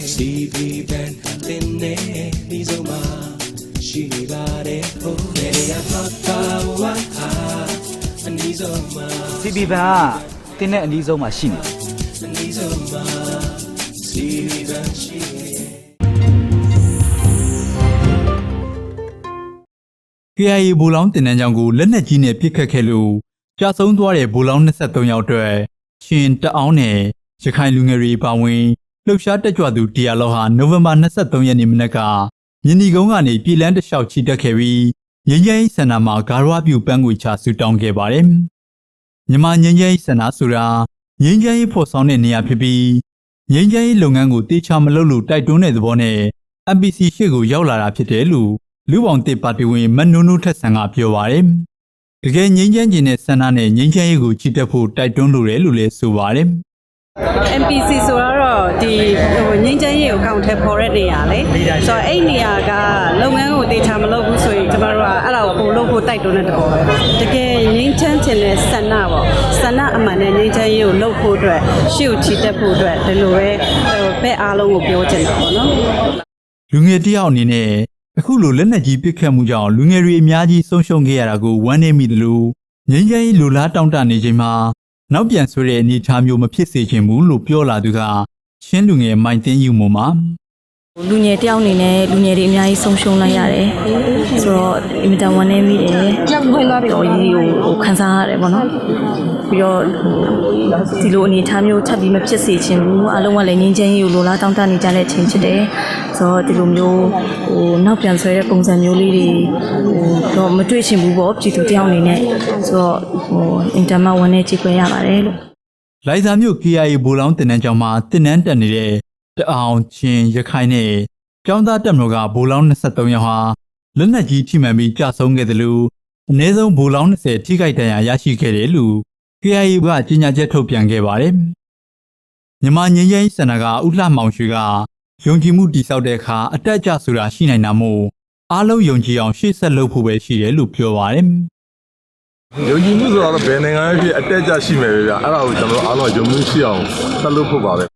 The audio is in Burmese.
CB band တင်နေဒီဆုံးမှာရှိနေပါတယ်ဟိုနေရတော့ပါဝါဟာအနီးဆုံးမှာ CB ဘန်ကတင်းတဲ့အနည်းဆုံးမှာရှိနေတယ်အနီးဆုံးမှာ CB band ရှိနေ KIA ဘူလောင်းတင်နန်းကြောင်ကိုလက်နက်ကြီးနဲ့ပစ်ခတ်ခဲ့လို့ကြာဆုံးသွားတဲ့ဘူလောင်း23ယောက်အတွက်ရှင်တအောင်းနဲ့ရခိုင်လူငယ်တွေပါဝင် လှုပ်ရှားတက်ကြွသူတရားလောက်ဟာနိုဝင်ဘာ23ရက်နေ့မနက်ကမြင်းဒီကုန်းကနေပြည်လန်းတစ်လျှောက်ချီတက်ခဲ့ပြီးငင်းကျင်းစန္ဒာမှာဂါရဝပြုပန်းငွေချဆူတောင်းခဲ့ပါတယ်။မြန်မာငင်းကျင်းစန္ဒာဆိုတာငင်းကျင်းဖော်ဆောင်တဲ့နေရာဖြစ်ပြီးငင်းကျင်းလုပ်ငန်းကိုတေချာမလုပ်လို့တိုက်တွန်းတဲ့သဘောနဲ့ MPC ရှေ့ကိုရောက်လာတာဖြစ်တယ်လို့လူပောင်တစ်ပါတီဝင်မတ်နုနုထက်ဆန်ကပြောပါတယ်။တကယ်ငြိမ်းချမ်းခြင်းနဲ့ဆန္ဒနဲ့ငြိမ်းချမ်းရေးကိုချီတက်ဖို့တိုက်တွန်းလိုတယ်လို့လည်းဆိုပါတယ်။ MPC ဆိုတော့ဒီဟိုငင်းချမ်းရေးကိုအကောင့်ထဲပေါ်တဲ့နေရာလေဆိုတော့အဲ့နေရာကလုပ်ငန်းကိုတေချာမလုပ်ဘူးဆိုရင်ကျမတို့ကအဲ့ဒါကိုပို့လုပ်ဖို့တိုက်တွန်းတဲ့တဘောပဲတကယ်ငင်းချမ်းခြင်းနဲ့ဆန္ဒပေါ့ဆန္ဒအမှန်နဲ့ငင်းချမ်းရေးကိုလုပ်ဖို့အတွက်ရှေ့ကိုချီတက်ဖို့အတွက်ဒီလိုပဲဟိုဘက်အားလုံးကိုပြောချင်တာပေါ့နော်လူငယ်တယောက်အနေနဲ့အခုလိုလက်နက်ကြီးပစ်ခတ်မှုကြောင့်လူငယ်တွေအများကြီးဆုံးရှုံးခဲ့ရတာကိုဝမ်းနည်းမိတယ်လို့ငြိမ်းချမ်းရေးလူလားတောင်းတနေချိန်မှာ နောက်ပြန်ဆွဲတဲ့အနေအထားမျိုးမဖြစ်စေချင်ဘူးလို့ပြောလာသူကရှင်းလူငယ်မိုင်တင်းယူမှုမှာ လူငယ်တယောက်အနေနဲ့လူငယ်တွေအများကြီးဆုံးရှုံးလိုက်ရတယ်ဆိုတော့အင်မတန်ဝမ်းနည်းမိတယ်ကြောက်ခွင့်သွားတော့ရေးကိုဟိုခန်းစားရတယ်ပေါ့နော်ပြီးတော့ဒီလိုအနေအထားမျိုးချက်ပြီးမဖြစ်စေချင်ဘူးအလုံးကလည်းငင်းချင်းရေးကိုလိုလားတောင်းတနေကြတဲ့အချိန်ဖြစ်တယ်ဆိုတော့ဒီလိုမျိုးဟိုနောက်ပြန်ဆွဲတဲ့ပုံစံမျိုးလေးတွေဟိုတော့မတွေ့ချင်ဘူးပေါ့ပြည်သူတယောက်အနေနဲ့ဆိုတော့ဟိုအင်တာမဝမ်းနည်းကြည့်ခွင့်ရပါတယ်လို့လိုင်ဇာမြို့ KIA ဘူလောင်းတင်နန်းကျောင်းမှာတင်နန်းတက်နေတဲ့ တအောင်ချင်းရခိုင်နဲ့ကျောင်းသားတက်မတော်ကဘူလောင်း23ယောက်ဟာလက်နက်ကြီးထိမှန်ပြီးကြာဆုံးခဲ့တယ်လို့အနည်းဆုံးဘူလောင်း20ထိခိုက်ဒဏ်ရာရရှိခဲ့တယ်လို့ KIA ကကြေညာချက်ထုတ်ပြန်ခဲ့ပါတယ်။မြန်မာငင်းရင်စန္ဒကဥလှမောင်ရွှေကယုံကြည်မှုတည်ဆောက်တဲ့အခါအတက်အကျဆိုတာရှိနိုင်တာမို့အားလုံးယုံကြည်အောင်ရှေ့ဆက်လုပ်ဖို့ပဲရှိတယ်လို့ပြောပါတယ်။ယုံကြည်မှုဆိုတော့ဘယ်နိုင်ငံဖြစ်အတက်အကျရှိမယ်ပဲဗျအဲ့ဒါကိုကျွန်တော်တို့အားလုံးယုံမှုရှိအောင်ဆက်လုပ်ဖို့ပါပဲ